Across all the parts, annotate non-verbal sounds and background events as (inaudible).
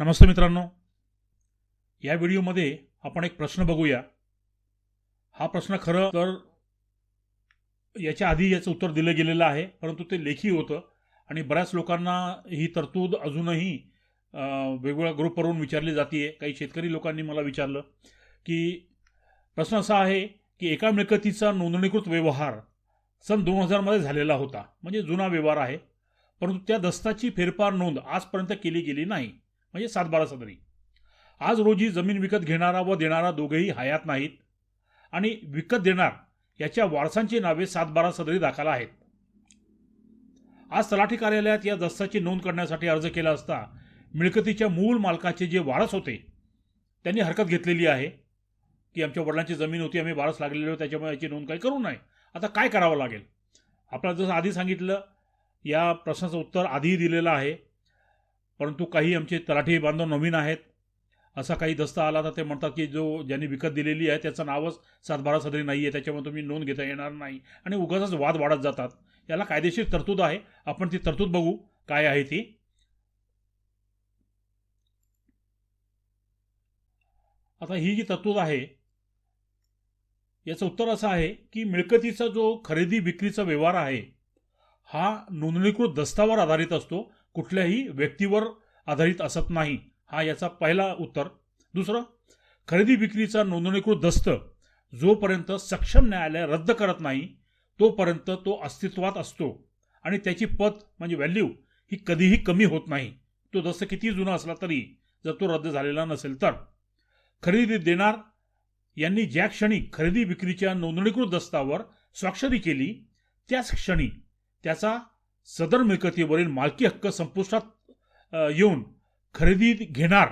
नमस्ते मित्रांनो. या व्हिडिओमध्ये आपण एक प्रश्न बघूया. हा प्रश्न खरं तर याच्या आधी याचं उत्तर दिलं गेलेलं आहे परंतु ते लेखी होतं आणि बऱ्याच लोकांना ही तरतूद अजूनही वेगवेगळ्या ग्रुपवरून विचारली जाते काही शेतकरी लोकांनी मला विचारलं की प्रश्न असा आहे की एका मिळकतीचा नोंदणीकृत व्यवहार सन दोन हजारमध्ये झालेला होता. म्हणजे जुना व्यवहार आहे परंतु त्या दस्ताची फेरफार नोंद आजपर्यंत केली गेली नाही. म्हणजे सातबारा सदरी. आज रोजी जमीन विकत घेणारा व देणारा दोघेही हयात नाहीत. आणि विकत देणार याच्या वारसांची नावे सातबारा सदरी दाखल आहेत. आज तलाठी कार्यालयात या दस्ताची नोंद करण्यासाठी अर्ज केला असता मिळकतीच्या मूळ मालकाचे जे वारस होते त्यांनी हरकत घेतलेली आहे. की आमच्या वडिलांची जमीन होती आम्ही वारस लागलेलो त्याच्यामुळे याची नोंद काही करू नये. आता काय करावं लागेल? आपल्याला जसं आधी सांगितलं या प्रश्नाचं उत्तर आधीही दिलेलं आहे. परंतु काही आमचे तलाठी बांधव नवीन आहेत. असा काही दस्ता आला तर ते म्हणतात की जो ज्यांनी विकत दिलेली आहे त्याचं नावच सातबारा सदरी नाही आहे त्याच्यामुळे तुम्ही नोंद घेता येणार नाही. आणि उगाचच वाद वाढत जातात. याला कायदेशीर तरतूद आहे. आपण ती तरतूद बघू काय आहे ती. आता ही जी तरतूद आहे याचं उत्तर असं आहे की मिळकतीचा जो खरेदी विक्रीचा व्यवहार आहे हा नोंदणीकृत दस्तावर आधारित असतो. कुठल्याही व्यक्तीवर आधारित असत नाही. हा याचा पहिला उत्तर. दुसरं खरेदी विक्रीचा नोंदणीकृत दस्त जोपर्यंत सक्षम न्यायालय रद्द करत नाही तोपर्यंत तो अस्तित्वात असतो आणि त्याची पत म्हणजे व्हॅल्यू ही कधीही कमी होत नाही. तो दस्त किती जुना असला तरी जर तो रद्द झालेला नसेल तर. खरेदी देणार यांनी ज्या क्षणी खरेदी विक्रीच्या नोंदणीकृत दस्तावर स्वाक्षरी केली त्याच क्षणी त्याचा सदर मिळकतीवरील मालकी हक्क संपुष्टात येऊन खरेदी घेणार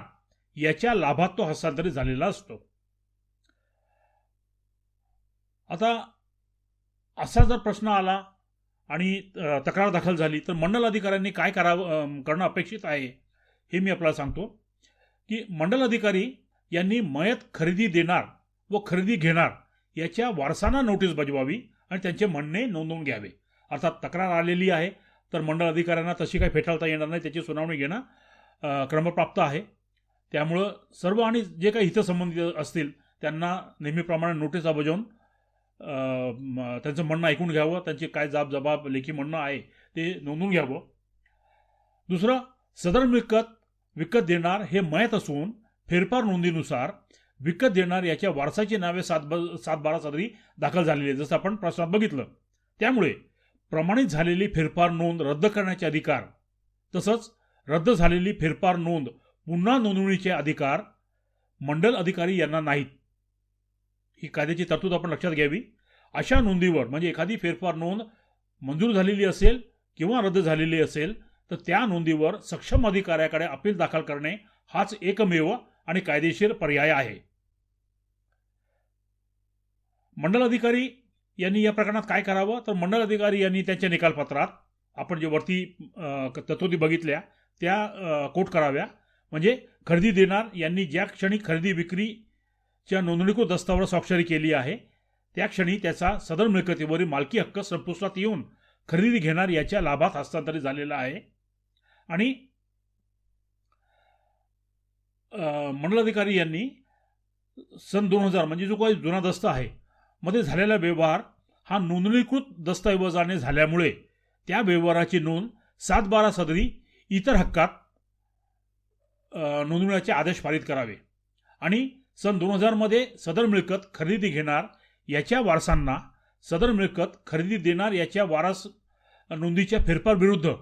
याच्या लाभात तो हस्तांतरित झालेला असतो. आता असा जर प्रश्न आला आणि तक्रार दाखल झाली तर मंडल अधिकाऱ्यांनी काय करावं करणं अपेक्षित आहे हे मी आपल्याला सांगतो की मंडल अधिकारी यांनी मयत खरेदी देणार व खरेदी घेणार याच्या वारसांना नोटीस बजवावी आणि त्यांचे म्हणणे नोंदवून घ्यावे. अर्थात तक्रार आलेली आहे तर मंडळ अधिकाऱ्यांना तशी काही फेटाळता येणार नाही त्याची सुनावणी घेणं क्रमप्राप्त आहे. त्यामुळं सर्व आणि जे काही हितसंबंधित असतील त्यांना नेहमीप्रमाणे नोटीस बजावून त्यांचं म्हणणं ऐकून घ्यावं त्यांची काय जाब जबाब लेखी म्हणणं आहे ते नोंदवून घ्यावं. दुसरं सदर मिळकत विकत देणार हे मयत असून फेरफार नोंदीनुसार विकत देणार याच्या वारसाची नावे सात ब सात बारा सदरी दाखल झालेली आहे जसं आपण प्रश्नात बघितलं. त्यामुळे प्रमाणित झालेली फेरफार नोंद रद्द करण्याचे अधिकार तसंच रद्द झालेली फेरफार नोंद पुन्हा नोंदवणीचे अधिकार मंडल अधिकारी यांना नाहीत. ही कायद्याची तरतूद आपण लक्षात घ्यावी. अशा नोंदीवर म्हणजे एखादी फेरफार नोंद मंजूर झालेली असेल किंवा रद्द झालेली असेल तर त्या नोंदीवर सक्षम अधिकाऱ्याकडे अपील दाखल करणे हाच एकमेव आणि कायदेशीर पर्याय आहे. मंडल अधिकारी यांनी या प्रकरणात काय करावं? तर मंडल अधिकारी यांनी त्यांच्या निकालपत्रात आपण जे वरती तत्वती बघितल्या त्या कोट कराव्या. म्हणजे खरेदी देणार यांनी ज्या क्षणी खरेदी विक्रीच्या नोंदणीकृत दस्तावर स्वाक्षरी केली आहे त्या क्षणी त्याचा सदर मिळकतीवरील मालकी हक्क संपुष्टात येऊन खरेदी घेणार याच्या लाभात हस्तांतरित झालेला आहे. आणि मंडलाधिकारी यांनी सन दोन हजार म्हणजे जो काही जुना दस्त आहे मध्ये झालेला व्यवहार हा नोंदणीकृत दस्तऐवजाने झाल्यामुळे त्या व्यवहाराची नोंद सात बारा सदरी इतर हक्कात नोंदविण्याचे आदेश पारित करावे. आणि सन दोन हजारमध्ये सदर मिळकत खरेदी घेणार याच्या वारसांना सदर मिळकत खरेदी देणार याच्या वारस नोंदीच्या फेरफार विरुद्ध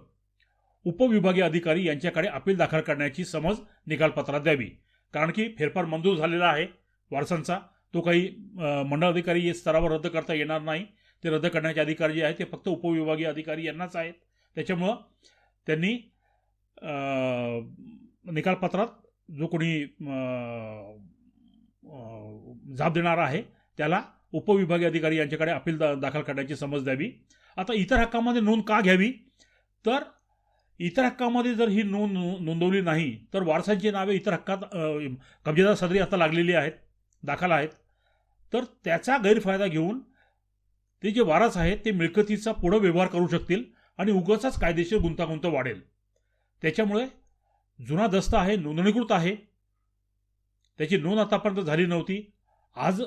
उपविभागीय अधिकारी यांच्याकडे अपील दाखल करण्याची समज निकालपत्रात द्यावी. कारण की फेरफार मंजूर झालेला आहे वारसांचा तो काही मंडळ अधिकारी स्तरावर रद्द करता येणार नाही. ते रद्द करण्याचे अधिकार जे आहेत ते फक्त उपविभागीय अधिकारी यांनाच आहेत. त्याच्यामुळं त्यांनी निकालपत्रात जो कोणी जाब देणारा आहे त्याला उपविभागीय अधिकारी यांच्याकडे अपील दा दाखल करण्याची समज द्यावी. आता इतर हक्कामध्ये नोंद का घ्यावी? तर इतर हक्कामध्ये जर ही नोंद नोंदवली नाही तर वारसांची नावे इतर हक्कात कब्जेदार सदरी आता लागलेली आहेत. दाखल आहेत. तर त्याचा गैरफायदा घेऊन ते जे वारस आहेत ते मिळकतीचा पुढं व्यवहार करू शकतील आणि उगाचाच कायदेशीर गुंतागुंत वाढेल. त्याच्यामुळे जुना दस्त आहे नोंदणीकृत आहे. त्याची नोंद आतापर्यंत झाली नव्हती. आज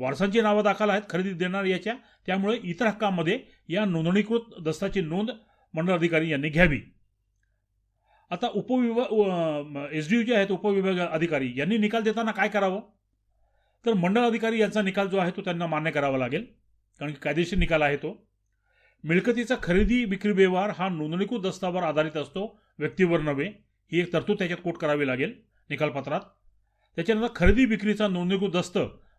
वारसांची नावं दाखल आहेत खरेदी देणार याच्या त्यामुळे इतर हक्कांमध्ये या नोंदणीकृत दस्ताची नोंद मंडळ अधिकारी यांनी घ्यावी. आता उपविभाग एस डी यू जे आहेत उपविभाग अधिकारी यांनी निकाल देताना काय करावं? तर मंडळ अधिकारी यांचा निकाल जो आहे तो त्यांना मान्य करावा लागेल. कारण की कायदेशीर निकाल आहे तो. मिळकतीचा खरेदी विक्री व्यवहार हा नोंदणीकृत दस्तावर आधारित असतो व्यक्तीवर नव्हे. ही एक तरतूद त्याच्यात कोट करावी लागेल निकालपत्रात. त्याच्यानंतर खरेदी विक्रीचा नोंदणीकृत दस्त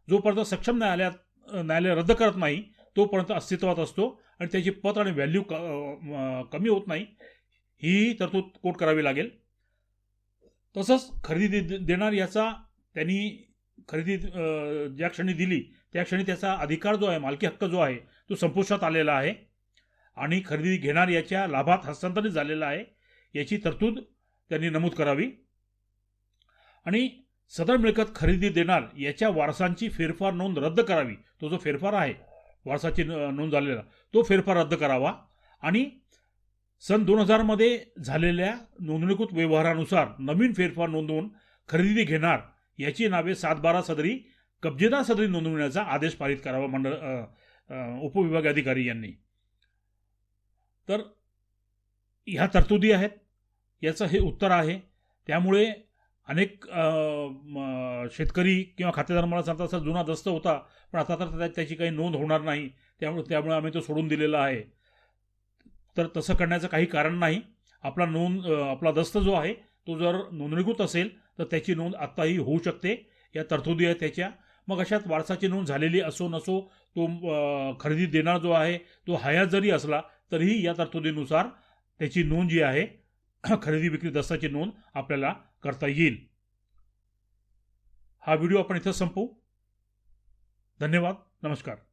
जोपर्यंत सक्षम न्यायालयात न्यायालय रद्द करत नाही तोपर्यंत अस्तित्वात असतो आणि त्याची पत आणि व्हॅल्यू क कमी होत नाही. ही तरतूद कोट करावी लागेल. तसंच खरेदी दे- देणार याचा त्यांनी खरेदी ज्या क्षणी दिली त्या क्षणी त्याचा अधिकार जो आहे मालकी हक्क जो आहे तो संपुष्टात आलेला आहे. आणि खरेदी घेणार याच्या लाभात हस्तांतरित झालेला आहे याची तरतूद त्यांनी नमूद करावी. आणि सदर मिळकत खरेदी देणार याच्या वारसांची फेरफार नोंद रद्द करावी. तो जो फेरफार आहे वारसाची न- नोंद झालेला तो फेरफार रद्द करावा. आणि सन दोन हजारमध्ये झालेल्या नोंदणीकृत व्यवहारानुसार नवीन फेरफार नोंदवून खरेदी घेणार याची नावे सातबारा सदरी कब्जेदार सदरी नोंदवण्याचा आदेश पारित करावा मंडळ उपविभाग अधिकारी यांनी. तर ह्या तरतुदी आहेत. याचं हे उत्तर आहे. त्यामुळे अनेक शेतकरी किंवा खातेदार मला सांगतात सर जुना दस्त होता पण आता तर त्याची काही नोंद होणार नाही. त्यामुळे त्यामुळे आम्ही तो सोडून दिलेला आहे. तर तसं करण्याचं काही कारण नाही. आपला नोंद आपला दस्त जो आहे तो जर नोंदणीकृत असेल तर त्याची नोंद आत्ताही होऊ शकते. या तरतुदी आहेत त्याच्या. मग अशात वारसाची नोंद झालेली असो नसो तो खरेदी देणार जो आहे तो हयात जरी असला तरीही या तरतुदीनुसार त्याची नोंद जी आहे (clears throat) खरेदी विक्री दस्ताची नोंद आपल्याला करता येईल. हा व्हिडिओ आपण इथं संपवू. धन्यवाद. नमस्कार.